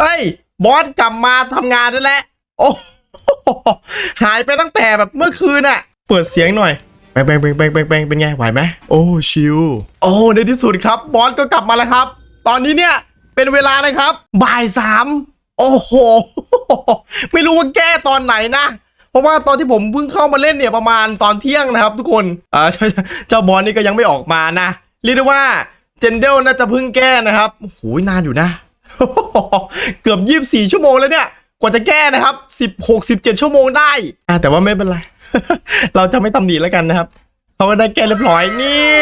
เอ้ย บอสกลับมาทำงานได้แล้วโอ้หายไปตั้งแต่แบบเมื่อคืนอะเปิดเสียงหน่อยแบงแบงแบงแบงแบงแบงเป็นไงไหวไหมโอ้ชิลโอ้ในที่สุดครับ บอสก็กลับมาแล้วครับ ตอนนี้เนี่ยเป็นเวลานะครับ บ่ายสามโอ้โห ไม่รู้ว่าแก้ตอนไหนนะ เพราะว่าตอนที่ผมเพิ่งเข้ามาเล่นเนี่ยประมาณตอนเที่ยงนะครับ ทุกคนอ่าเจ้าเจ้าบอลนี่ก็ยังไม่ออกมานะเรียกได้ว่าเจนเดลน่าจะเพิ่งแก้นะครับโอ้โหนานอยู่นะ เกือบ 24 ชั่วโมงแล้วเนี่ย กว่าจะแก้นะครับ 16 17 ชั่วโมงได้อ่าแต่ว่าไม่เป็นไร เราจะไม่ตำหนิแล้วกันนะครับเขาก็ได้แก้เรียบร้อยนี่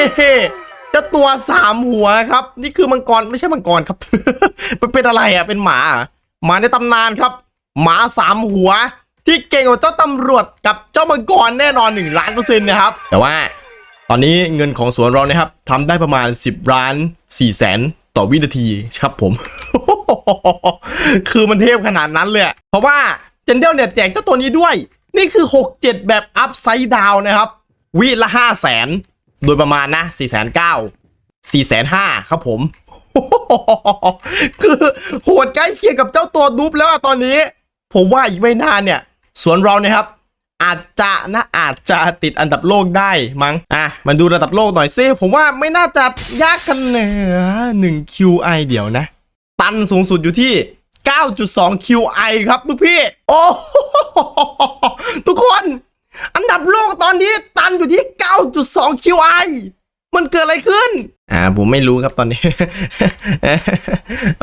เจ้าตัวสามหัวครับ นี่คือมังกรไม่ใช่มังกรครับมันเป็นอะไรอะเป็นหมาหรอหมาในตำนานครับ หมาสามหัว ที่เก่งกว่าเจ้าตำรวจกับเจ้ามังกรแน่นอน1ล้านเปอร์เซ็นต์นะครับ แต่ว่าตอนนี้เงินของสวนเรานะครับทำได้ประมาณ 10ล้าน4แสนต่อวินาทีครับผม คือมันเทพขนาดนั้นเลย เพราะว่าเจนเดลเนี่ยแจกเจ้าตัวนี้ด้วย นี่คือ 6 7 แบบอัพไซด์ดาวนะครับวิละ 5 0 0แสนโดยประมาณนะ 4 9 0 0 0 4 5 0 0ครับผม คือโหดใกล้เคียงกับเจ้าตัวดูปแล้วอะตอนนี้ ผมว่าอีกไม่นานเนี่ย สวนเราเนี่ยครับอาจจะนะอาจจะติดอันดับโลกได้มั้งอะมาดูระดับโลกหน่อยซิผมว่าไม่น่าจะยากขนาด1 QI เดี๋ยวนะ ตันสูงสุดอยู่ที่ 9.2 QI ครับทุกพี่ โอ้โหทุกคน อันดับโลกตอนนี้ตันอยู่ที่ 9.2 QI มันเกิดอะไรขึ้น อ่า ผมไม่รู้ครับตอนนี้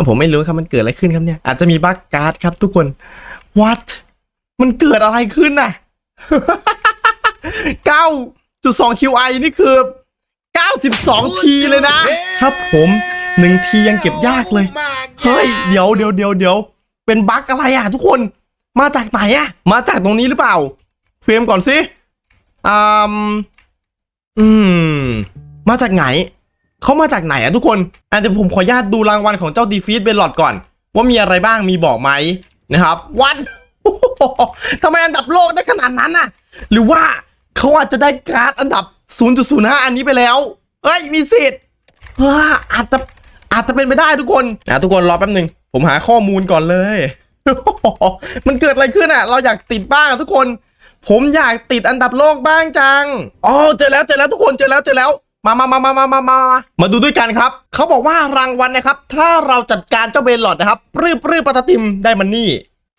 ผมไม่รู้ครับมันเกิดอะไรขึ้นครับเนี่ย อาจจะมีบั๊กการ์ดครับทุกคน what มันเกิดอะไรขึ้นน่ะ 9.2 QI นี่คือ 92ทีเลยนะครับผม 1ทียังเก็บยากเลย เฮ้ย เดี๋ยวเดี๋ยวเดี๋ยวเดี๋ยวเป็นบั๊กอะไรอะทุกคน มาจากไหนอะ มาจากตรงนี้หรือเปล่า เฟรมก่อนสิอืมอืม มาจากไหน เขามาจากไหนอะทุกคนอะเดี๋ยวผมขออนุญาตดูรางวัลของเจ้าดีฟีดเบลลอดก่อน ว่ามีอะไรบ้างมีบอกไหมนะครับ วัดทำไมอันดับโลกได้ขนาดนั้นน่ะ หรือว่าเขาอาจจะได้การ์ดอันดับ 0.05 อันนี้ไปแล้ว เอ้ย มีสิทธิ์ว้าอาจจะอา จะเป็นไปได้ทุกคนนะทุกคนรอแป๊บหนึ่งผมหาข้อมูลก่อนเลย มันเกิดอะไรขึ้นอะ เราอยากติดบ้างทุกคน ผมอยากติดอันดับโลกบ้างจังอ๋อเจอแล้วเจอแล้วทุกคนเจอแล้วเจอแล้วมามามามามามามามาดูด้วยกันครับ เขาบอกว่ารางวัลนะครับ ถ้าเราจัดการเจ้าเบลลอดนะครับปรื้อปรื้อปาตาติมได้มันนี่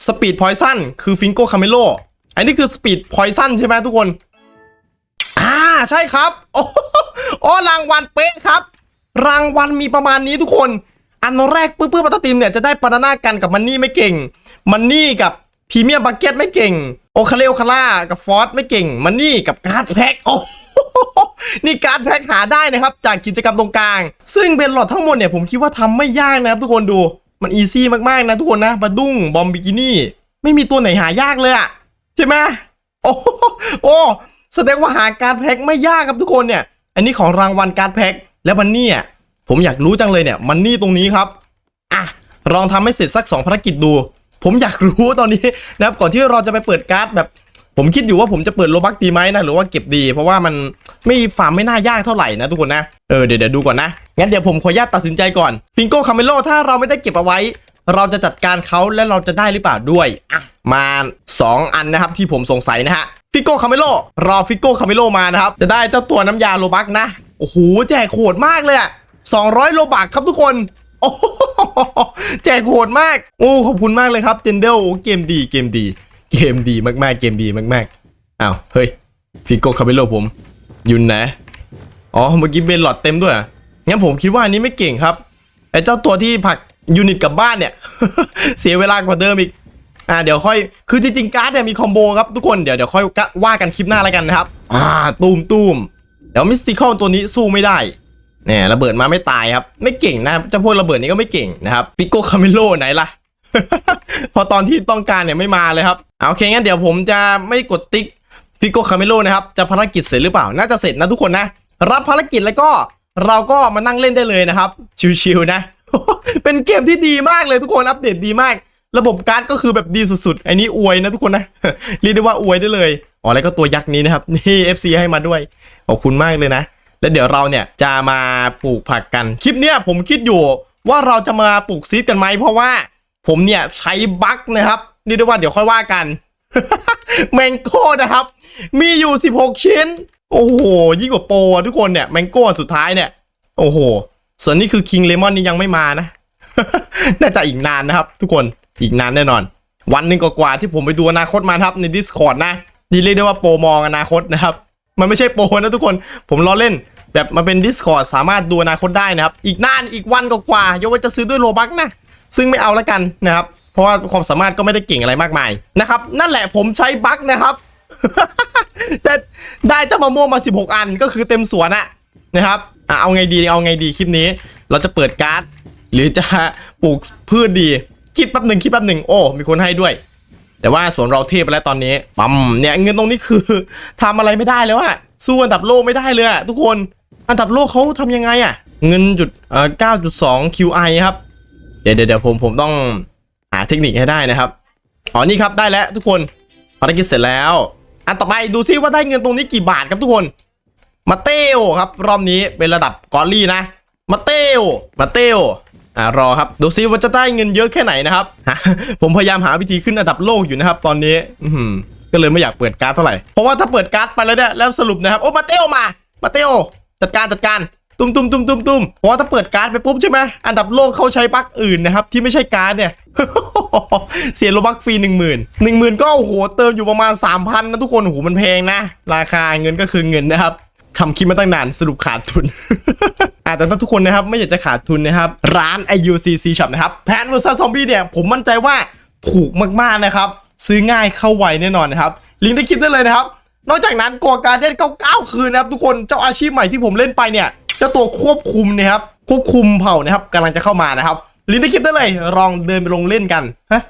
สปีดพอยซันคือฟิงโกคาเมโล อันนี้คือสปีดพอยซันใช่ไหมทุกคน อ่า ใช่ครับ โอ้โหโอ้รางวัลเป๊ะครับ รางวัลมีประมาณนี้ทุกคน อันแรกปื้อปื้อปาตาติมเนี่ยจะได้ปานาน่ากันกับมันนี่ไม่เก่ง มันนี่กับพรีเมียมบักเก็ตไม่เก่ง โอคาเลโอคาร่ากับฟอสไม่เก่ง มันนี่กับการ์ดแพ็คโอ้โหนี่การ์ดแพ็คหาได้นะครับจากกิจกรรมตรงกลาง ซึ่งเบนหลอดทั้งหมดเนี่ยผมคิดว่าทำไม่ยากนะครับทุกคนดู มันอีซี่มากๆนะทุกคนนะบาดุ้งบอมบิกินี่ ไม่มีตัวไหนหายากเลยอะใช่ไหมโอ้โหโอ้แสดงว่าหาการ์ดแพ็คไม่ยากครับทุกคนเนี่ย อันนี้ของรางวัลการ์ดแพ็ค แล้วมันนี่อะผมอยากรู้จังเลยเนี่ยมันนี่ตรงนี้ครับอะลองทำให้เสร็จสัก2ภารกิจดู ผมอยากรู้ตอนนี้นะครับก่อนที่เราจะไปเปิดการ์ดแบบ ผมคิดอยู่ว่าผมจะเปิดโลบักดีไหมนะหรือว่าเก็บดี เพราะว่ามันไม่ฟาร์มไม่น่ายากเท่าไหร่นะทุกคนนะเออเดี๋ยวเดี๋ยวดูก่อนนะงั้นเดี๋ยวผมขออนุญาตตัดสินใจก่อนฟิงโก้คาเมโลถ้าเราไม่ได้เก็บเอาไว้ เราจะจัดการเขาและเราจะได้หรือเปล่าด้วยอะมา 2 อันนะครับที่ผมสงสัยนะฮะฟิโก้คาเมโลรอฟิโก้คาเมโลมานะครับจะได้เจ้าตัวน้ำยาโลบักนะ โอ้โหแจกโหดมากเลยอะ200 โลบักครับทุกคนโอ้โหแจกโหดมาก โอ้ขอบคุณมากเลยครับเจนเดลเกมดีเกมดี เกมดีมากๆ เกมดีมากๆอ้าวเฮ้ยฟิโก้คาเบโลผมยุนนะอ๋อเมื่อกี้เบนหลอดเต็มด้วยงั้นผมคิดว่าอันนี้ไม่เก่งครับไอ้เจ้าตัวที่ผลักยูนิตกลับบ้านเนี่ย เสียเวลากว่าเดิมอีกอ่าเดี๋ยวค่อยคือจริงๆการ์ดเนี่ยมีคอมโบครับทุกคนเดี๋ยวเดี๋ยวค่อยว่ากันคลิปหน้าแล้วกันนะครับ อ่าตูมตูม เดี๋ยวมิสติคอลตัวนี้สู้ไม่ได้เนี่ยระเบิดมาไม่ตายครับ ไม่เก่งนะเจ้าพวกระเบิดนี้ก็ไม่เก่งนะครับปิโกคาเมโลไหนล่ะ พอตอนที่ต้องการเนี่ยไม่มาเลยครับเอาโอเคงั้นเดี๋ยวผมจะไม่กดติ๊กฟิโกคาเมโลนะครับจะภารกิจเสร็จหรือเปล่า น่าจะเสร็จนะทุกคนนะ รับภารกิจแล้วก็เราก็มานั่งเล่นได้เลยนะครับ ชิวๆนะ เป็นเกมที่ดีมากเลยทุกคนอัปเดตดีมาก ระบบการ์ดก็คือแบบดีสุดๆไอ้นี้อวยนะทุกคนนะเรียกได้ว่าอวยได้เลยอ๋อแล้วก็ตัวยักษ์นี้นะครับนี่ FC ให้มาด้วยขอบคุณมากเลยนะ แล้วเดี๋ยวเราเนี่ยจะมาปลูกผักกันคลิปเนี้ยผมคิดอยู่ว่าเราจะมาปลูกซีดกันไหมเพราะว่า ผมเนี่ยใช้บั๊กนะครับนี่ได้ว่าเดี๋ยวค่อยว่ากันแมงโก้นะครับ มีอยู่ 16 ชิ้น โอ้โห ยิ่งกว่าโปรอะทุกคนเนี่ยแมงโก้สุดท้ายเนี่ย โอ้โห ส่วนนี้คือคิงเลมอนนี่ยังไม่มานะ น่าจะอีกนานนะครับทุกคน อีกนานแน่นอน วันหนึ่งกว่าที่ผมไปดูอนาคตมาครับใน Discord นะนี่เรียกได้ว่าโปรมองอนาคตนะครับ มันไม่ใช่โปรนะทุกคนผมล้อเล่น แบบมาเป็น Discord สามารถดูอนาคตได้นะครับ อีกนานอีกวันกว่าๆยกว้นจะซื้อด้วยโลบักนะ ซึ่งไม่เอาละกันนะครับ เพราะว่าความสามารถก็ไม่ได้เก่งอะไรมากมายนะครับ นั่นแหละผมใช้บักนะครับแต่ได้เจ้ามะม่วงมา 16 อันก็คือเต็มสวนอะนะครับเอาไงดีเอาไงดีคลิปนี้ เราจะเปิดการ์ด หรือจะปลูกพืชดี คิดแป๊บหนึ่งคิดแป๊บหนึ่งโอ้ มีคนให้ด้วย แต่ว่าสวนเราเทพไปแล้วตอนนี้ปั๊มเนี่ยเงินตรงนี้คือทำอะไรไม่ได้แล้วอะสู้อันดับโลกไม่ได้เลยอะทุกคนอันดับโลกเขาทำยังไงอะเงินจุดเอ่อ9.2 QI ครับเดี๋ยวเดี๋ยวเดี๋ยวผมผมต้องหาเทคนิคให้ได้นะครับอ๋อนี่ครับได้แล้วทุกคนภารกิจเสร็จแล้วอันต่อไปดูซิว่าได้เงินตรงนี้กี่บาทครับทุกคนมาเตโอครับรอบนี้เป็นระดับกอลลี่นะมาเตโอมาเตโอ อ่ารอครับดูซิว่าจะได้เงินเยอะแค่ไหนนะครับ ผมพยายามหาวิธีขึ้นอันดับโลกอยู่นะครับ ตอนนี้ อืก็เลยไม่อยากเปิดการ์ดเท่าไหร่ เพราะว่าถ้าเปิดการ์ดไปแล้วเนี่ยแล้วสรุปนะครับ โอ้มาเตโอมามาเตโอจัดการจัดการตุ้มตุ้มตุ้มตุ้มตุ้มเพราะว่าถ้าเปิดการ์ดไปปุ๊บใช่ไหมอันดับโลกเขาใช้บั๊กอื่นนะครับ ที่ไม่ใช่การ์ดเนี่ย เสียโลบักฟรีหนึ่งหมื่นหนึ่งหมื่นก็โอ้โหเติมอยู่ประมาณสามพันนะทุกคนโอ้โหมันแพงนะ ราคาเงินก็คือเงินนะครับ ทำคลิปมาตั้งนานสรุปขาดทุน อะแต่ถ้าทุกคนนะครับไม่อยากจะขาดทุนนะครับ ร้าน IUCC Shop นะครับแพน vs Zombie เนี่ยผมมั่นใจว่าถูกมากๆนะครับ ซื้อง่ายเข้าไวแน่นอนนะครับ ลิงก์ใต้คลิปได้เลยนะครับ นอกจากนั้นกัวการเด่น99 คืนนะครับ ทุกคนเจ้าอาชีพใหม่ที่ผมเล่นไปเนี่ยเจ้าตัวควบคุมเนะครับควบคุมเผ่านะครับกำลังจะเข้ามานะครับลิงก์ใต้คลิปได้เลยลองเดินไปลงเล่นกันฮะ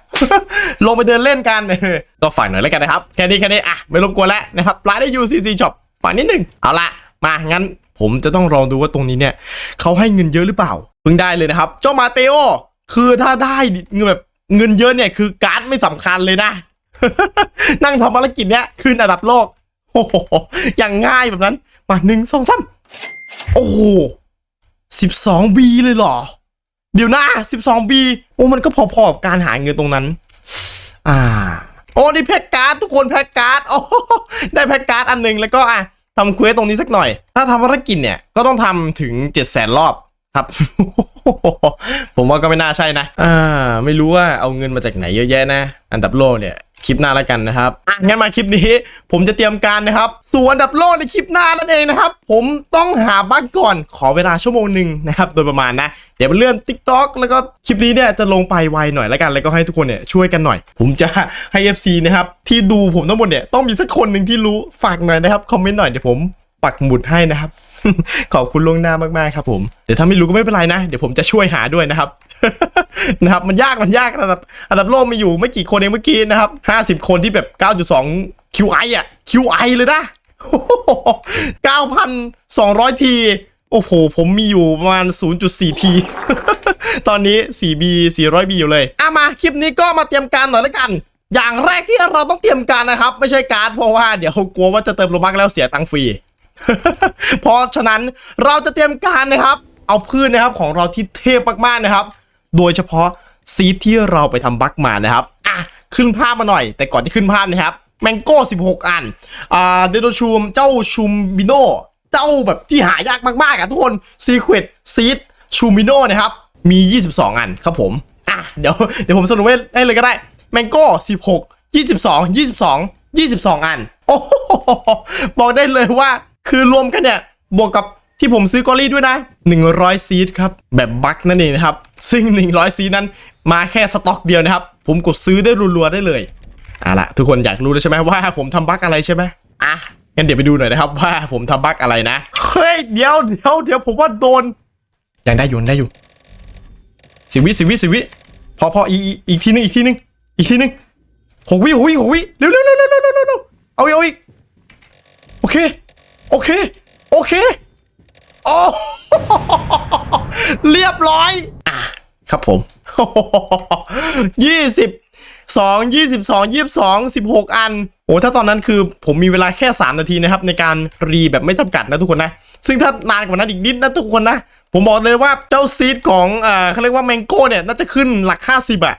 ลงไปเดินเล่นกันเออก็ฝากหน่อยแล้วกันนะครับแค่นี้แค่นี้อะไม่รบกวนแล้วนะครับร้านได้ UCC Shop ฝานิดนึงเอาละมางั้นผมจะต้องลองดูว่าตรงนี้เนี่ยเขาให้เงินเยอะหรือเปล่าเพิ่งได้เลยนะครับ เจ้ามาเตโอ คือถ้าได้เงินแบบเงินเยอะเนี่ยคือการ์ดไม่สำคัญเลยนะ นั่งทำภารกิจเนี้ยขึ้นอันดับโลกโอ้โหอย่างง่ายแบบนั้น มาหนึ่งสองสามโอ้โหสิบสองบีเลยเหรอ เดี๋ยวนะสิบสองบีโอ้มันก็พอๆกับการหาเงินตรงนั้น อ่าโอ้นี่แพ็กการ์ดทุกคนแพ็กการ์ดโอ้ได้แพ็กการ์ดอันหนึ่งแล้วก็อะ ทำเควสตรงนี้สักหน่อย ถ้าทำภารกิจเนี่ย ก็ต้องทำถึงเจ็ดแสนรอบครับ ผมว่าก็ไม่น่าใช่นะ อ่า ไม่รู้ว่าเอาเงินมาจากไหนเยอะแยะนะ อันดับโลกเนี่ย คลิปหน้าแล้วกันนะครับอะงั้นมาคลิปนี้ ผมจะเตรียมการนะครับส่วนอันดับโลกในคลิปหน้านั่นเองนะครับ ผมต้องหาบั๊กก่อนขอเวลาชั่วโมงหนึ่งนะครับโดยประมาณนะ เดี๋ยวเลื่อน t ิ k t o k แล้วก็คลิปนี้เนี่ยจะลงไปไวหน่อยแล้วกันแล้วก็ให้ทุกคนเนี่ยช่วยกันหน่อย ผมจะให้ FC นะครับที่ดูผมทั้งหมดเนี่ยต้องมีสักคนหนึ่งที่รู้ฝากหน่อยนะครับคอมเมนต์หน่อยเดี๋ยวผมปักหมุดให้นะครับ ขอบคุณล่วงหน้ามากๆครับผมเดี๋ยวถ้าไม่รู้ก็ไม่เป็นไรนะ เดี๋ยวผมจะช่วยหาด้วยนะครับ นะครับมันยากมันยากอันดับอันดับโลกมีอยู่ไม่กี่คนเองเมื่อกี้นะครับ 50 คนที่แบบ 9.2 QI อะ QI เลยนะ 9,200 ที โอ้โห ผมมีอยู่ประมาณ 0.4 ที ตอนนี้ 4B 400B อยู่เลยอะมาคลิปนี้ก็มาเตรียมการหน่อยแล้วกันอย่างแรกที่เราต้องเตรียมการนะครับ ไม่ใช่การ์ดเพราะว่าเดี๋ยวกลัวว่าจะเติมโลบักแล้วเสียตังค์ฟรี เพราะฉะนั้นเราจะเตรียมการนะครับ เอาพืชนะครับของเราที่เทพมากๆนะครับ โดยเฉพาะซีดที่เราไปทำบัคมานะครับ อะ ขึ้นภาพมาหน่อย แต่ก่อนที่ขึ้นภาพนะครับแมงโก้ 16 อัน อ่า เดโดชูม เจ้าชูมบิโน เจ้าแบบที่หายากมากๆอะทุกคนซีเควตซีดชูมิโนนะครับ มี 22 อันครับผม อะ เดี๋ยว เดี๋ยวผมสรุปให้เลยก็ได้แมงโก้ 16 22 22 22 อัน โอ้โหบอกได้เลยว่า คือรวมกันเนี่ย บวกกับที่ผมซื้อกอรี่ด้วยนะ 100 ซีดครับ แบบบัคนั่นเองนะครับ ซึ่ง 100 ซีดนั้นมาแค่สต็อกเดียวนะครับ ผมกดซื้อได้รัวๆได้เลยเอะละทุกคนอยากรู้แล้วใช่ไหมว่าผมทำบัคอะไรใช่ไหมอะงั้นเดี๋ยวไปดูหน่อยนะครับว่าผมทำบัคอะไรนะ เฮ้ย เดี๋ยวเดี๋ยวเดี๋ยวผมว่าโดน ยังได้อยู่ยังได้อยู่สิบวิสิบวิสิบวิพอพออีกอีกอีกทีนึงอีกทีนึงอีกทีนึงหกวิหกวิหกวิเร็วเร็วเร็วเร็วเร็วเร็วเร็วเอาอีกเอาอีกโอเค โอเค โอเคโอ้เรียบร้อย อะครับผมยี่สิบสองยี่สิบสองยี่สิบสองสิบหกอันโอ้ถ้าตอนนั้นคือผมมีเวลาแค่สามนาทีนะครับ ในการรีแบบไม่จำกัดนะทุกคนนะ ซึ่งถ้านานกว่านั้นอีกนิดนะทุกคนนะ ผมบอกเลยว่าเจ้าซีดของเอ่อเขาเรียกว่าแมงโก้เนี่ยน่าจะขึ้นหลักห้าสิบอะ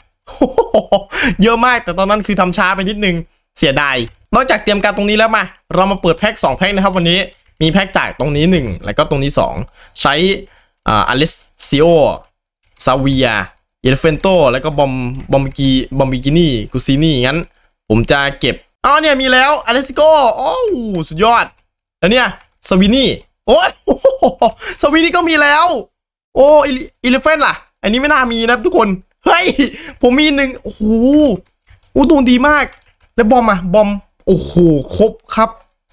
เยอะมากแต่ตอนนั้นคือทำช้าไปนิดนึงเสียดายนอกจากเตรียมการตรงนี้แล้วมา เรามาเปิดแพ็ค2แพ็คนะครับวันนี้มีแพ็คจากตรงนี้ 1 แล้วก็ตรงนี้ 2 ใช้อ่าอลิสซิโอ ซาเวียเอลเฟนโตแล้วก็บอมบอมกีบอมบิกินี่กุซินี่งั้น ผมจะเก็บอ๋อเนี่ยมีแล้วอเลิสโกโอ้สุดยอด แล้วเนี่ยสวินี่โอ้ยสวินี่ก็มีแล้ว โอ้อิเลฟเฟนล่ะ อันนี้ไม่น่ามีนะทุกคน เฮ้ย ผมมีหนึ่งโอ้โหโอ้ตัวดีมาก แล้วบอมอะบอม โอ้โห ครบครับ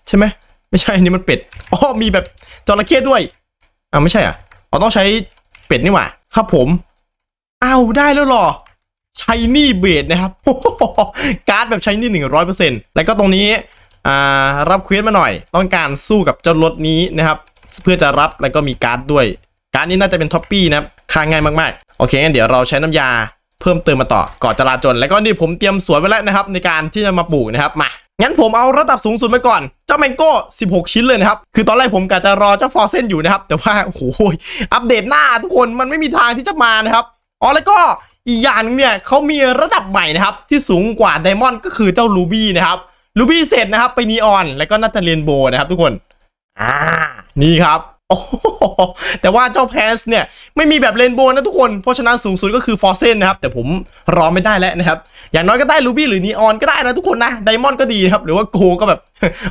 ใช่ไหม ไม่ใช่ อันนี้มันเป็ดอ๋อมีแบบจระเข้ด้วย อ่าไม่ใช่อะเราต้องใช้เป็ดนี่หว่า ครับผมอ้าวได้แล้วหรอชายนี่เบดนะครับการ์ดแบบชายนี่หนึ่งร้อยเปอร์เซ็นต์แล้วก็ตรงนี้อ่ารับเควสมาหน่อย ต้องการสู้กับเจ้ารถนี้นะครับ เพื่อจะรับแล้วก็มีการ์ดด้วย การ์ดนี้น่าจะเป็นท็อปปี้นะครับค่าง่ายมากๆ โอเคงั้นเดี๋ยวเราใช้น้ำยาเพิ่มเติมมาต่อก่อจราจนแล้วก็นี่ผมเตรียมสวนไว้แล้วนะครับ ในการที่จะมาปลูกนะครับมา งั้นผมเอาระดับสูงสุดไปก่อน เจ้าแมงโก้ 16 ชิ้นเลยนะครับ คือตอนแรกผมกะจะรอเจ้าฟอร์เซนอยู่นะครับ แต่ว่า โอ้โห อัปเดตหน้าทุกคนมันไม่มีทางที่จะมานะครับ อ๋อ แล้วก็อีกอย่างนึงเนี่ยเขามีระดับใหม่นะครับ ที่สูงกว่าไดมอนด์ก็คือเจ้าลูบี้นะครับ ลูบี้เสร็จนะครับ ไปนีออน แล้วก็น่าจะเรียนโบนะครับทุกคน อ่า นี่ครับ โอ้แต่ว่าเจ้าแพสเนี่ย ไม่มีแบบเรนโบว์นะทุกคน เพราะฉะนั้นสูงสุดก็คือฟอร์เซนนะครับ แต่ผมรอไม่ได้แล้วนะครับ อย่างน้อยก็ได้ลูบี้หรือนีออนก็ได้นะทุกคนนะไดมอนด์ก็ดีครับ หรือว่าโกก็แบบ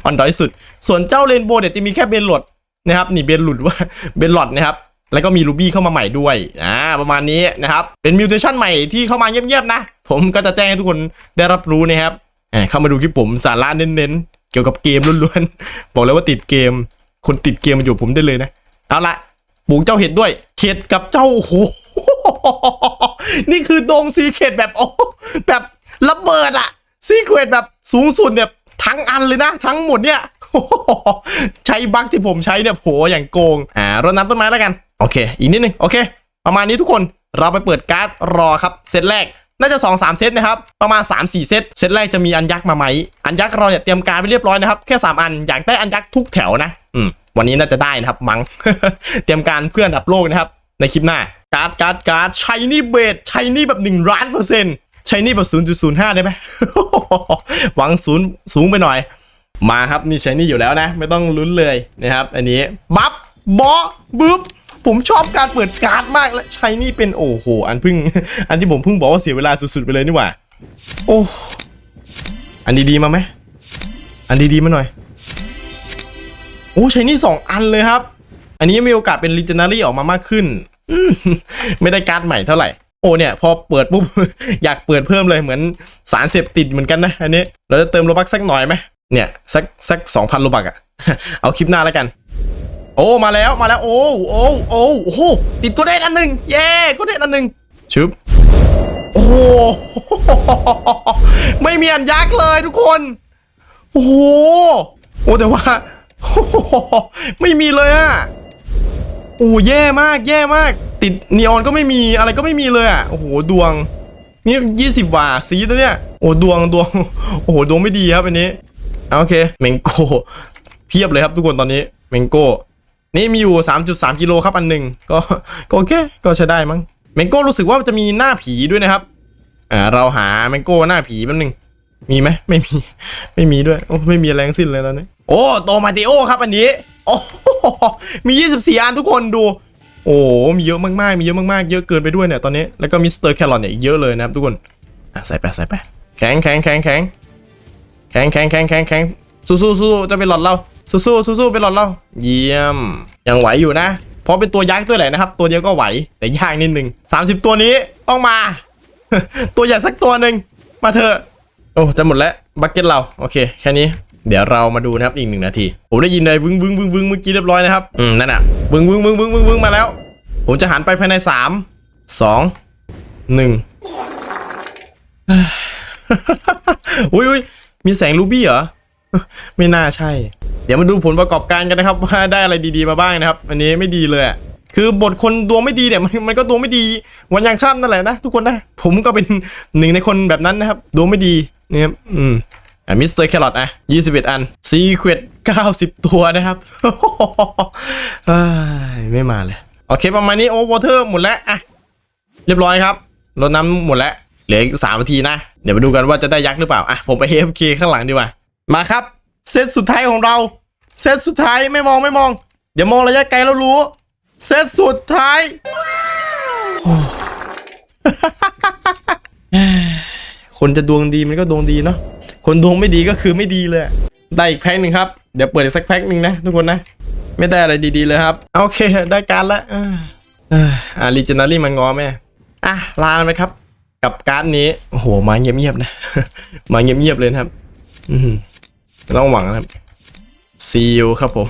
ออนดอยสุด ส่วนเจ้าเรนโบว์เนี่ยจะมีแค่เบนหลดนะครับนี่เบนหลุดว่าเบนหลอดนะครับแล้วก็มีลูบี้เข้ามาใหม่ด้วยอ่าประมาณนี้นะครับ เป็นมิวเทชันใหม่ที่เข้ามาเงียบๆนะ ผมก็จะแจ้งให้ทุกคนได้รับรู้นะครับเข้ามาดูคลิปผมสาระเน้นๆเกี่ยวกับเกมล้วนๆบอกเลยว่าติดเกม คนติดเกมมาอยู่ผมได้เลยนะ เอาละปลูกเจ้าเห็ดด้วยเข็ดกับเจ้าโอ้โหนี่คือดงซีเข็ดแบบโอ้แบบระเบิดอะซีเข็ดแบบสูงสุดเนี่ยทั้งอันเลยนะ ทั้งหมดเนี่ยใช้บั๊กที่ผมใช้เนี่ยโหอย่างโกงอ่ารดน้ำต้นไม้แล้วกัน โอเค อีกนิดนึงโอเค ประมาณนี้ทุกคนเราไปเปิดการ์ดรอครับเซตแรก น่าจะ 2 3 เซตนะครับ ประมาณ 3 4 เซต เซตแรกจะมีอันยักษ์มาไหม อันยักษ์เราเนี่ยเตรียมการไว้เรียบร้อยนะครับ แค่ 3 อัน อยากได้อันยักษ์ทุกแถวนะ อืม วันนี้น่าจะได้นะครับ มัง้ง เตรียมการเพื่อนดับโลกนะครับ ในคลิปหน้า การ์ดการ์ดการ์ดชัยนี่เบสชัยนี่แบบ1ล้านเปอร์เซ็นต์ชัยนี่แบบ0.05 ได้ไหม หวังศูนย์สูงไปหน่อย มาครับนี่ใช้นี่อยู่แล้วนะ ไม่ต้องลุ้นเลยนะครับ อันนี้ บัฟบอบึ๊บ ผมชอบการเปิดการ์ดมากและใช้นี่เป็นโอ้โห อันเพึ่ง อันที่ผมเพิ่งบอกว่าเสียเวลาสุดๆไปเลยนี่หว่า โอ้ อันดีๆมาไหม อันดีๆมาหน่อย โอ้ใช้นี่สองอันเลยครับ อันนี้มีโอกาสเป็น legendary ออกมามากขึ้นอไม่ได้การ์ดใหม่เท่าไหร่โอ้เนี่ยพอเปิดปุ๊บ อยากเปิดเพิ่มเลยเหมือนสารเสพติดเหมือนกันนะ อันนี้ เราจะเติมโลบักสักหน่อยไหมเนี่ย สักสักสองพันโลบักอะเอาคลิปหน้าแล้วกัน โอ้มาแล้วมาแล้วโอ้โอ้โอ้โอ้โหติดก็ได้อันหนึ่งเย้ก็ได้อันหนึ่งชึบโอ้โหไม่มีอันยักษ์เลยทุกคนโอ้โหโอ้แต่ว่าไม่มีเลยอะโอ้แย่มากแย่มาก ติดนีออนก็ไม่มีอะไรก็ไม่มีเลยอะโอ้โหดวง นี่ยี่สิบว่าซีดแล้วเนี่ยโอ้ดวงดวงโอ้โหดวงไม่ดีครับอันนี้เอาโอเคเมงโก้เพียบเลยครับทุกคนตอนนี้เมงโก้ นี่มีอยู่ 3.3 กิโลครับอันหนึ่งก็ก็โอเคก็ใช้ได้มั้งเมงโก้รู้สึกว่าจะมีหน้าผีด้วยนะครับอ่าเราหาเมงโก้หน้าผีแป๊บนึงมีไหมไม่มีไม่มีด้วยโอ้ไม่มีอะไรงสิ้นเลยตอนนี้ โอ้โตมาติโอครับอันนี้โอ้โหมี 24 อันทุกคนดู โอ้มีเยอะมากๆมีเยอะมากๆเยอะเกินไปด้วยเนี่ยตอนนี้แล้วก็มิสเตอร์แครอทเนี่ยอีกเยอะเลยนะครับทุกคนอะใส่ไปใส่ไปแข็งแข็งแข็งแข็งแข็งแข็งแข็งแข็งแข็งสู้สู้สู้จะเป็นหลอดเรา สู้สู้สู้สู้เป็นหลอดเราเยี่ยม ยังไหวอยู่นะ เพราะเป็นตัวยักษ์ตัวแหละนะครับ ตัวเดียวก็ไหวแต่ยากนิดนึง30 ตัวนี้ต้องมา ตัวใหญ่สักตัวหนึ่งมาเถอะโอ้จะหมดแล้วบักเก็ตเราโอเคแค่นี้เดี๋ยวเรามาดูนะครับอีกหนึ่งนาที ผมได้ยินเลยวึ้งวึ้งวึ้งวึ้งเมื่อกี้เรียบร้อยนะครับอืมนั่นน่ะวึ้งวึ้งวึ้งวึ้งวึ้งวึ้งมาแล้ว ผมจะหันไปภายในสามสองหนึ่งอุ้ยอุ้ยมีแสงรูบี้เหรอ ไม่น่าใช่ เดี๋ยวมาดูผลประกอบการกันนะครับ ว่าได้อะไรดีๆมาบ้างนะครับ อันนี้ไม่ดีเลยคือบทคนดวงไม่ดีเนี่ยมันมันก็ดวงไม่ดี วันยังข้ามนั่นแหละนะทุกคนนะ ผมก็เป็นหนึ่งในคนแบบนั้นนะครับ ดวงไม่ดีนะครับอืมอะมิสเตอร์แครอทอะ21อันซีเควต90ตัวนะครับเอ้ยไม่มาเลย โอเคประมาณนี้โอ้วอเตอร์หมดแล้วอะเรียบร้อยครับรดน้ำหมดแล้ว เหลืออีกสามนาทีนะ เดี๋ยวมาดูกันว่าจะได้ยักษ์หรือเปล่าอะผมไป AFK ข้างหลังดีกว่า มาครับ เซตสุดท้ายของเรา เซตสุดท้ายไม่มองไม่มองเดี๋ยวมองระยะไกลแล้วรู้ เซตสุดท้ายคนจะดวงดีมันก็ดวงดีเนาะคนดวงไม่ดีก็คือไม่ดีเลย ได้อีกแพ็คหนึ่งครับ เดี๋ยวเปิดอีกสักแพ็คหนึ่งนะทุกคนนะ ไม่ได้อะไรดีๆเลยครับ โอเค ได้การละอ่าอ่ารีเจนารี่มันงอแม่อะลาไปครับ กับการ์ดนี้โอ้โหมาเงียบๆนะ มาเงียบๆเลยนะครับ อืม ต้องหวังนะครับซีลครับผม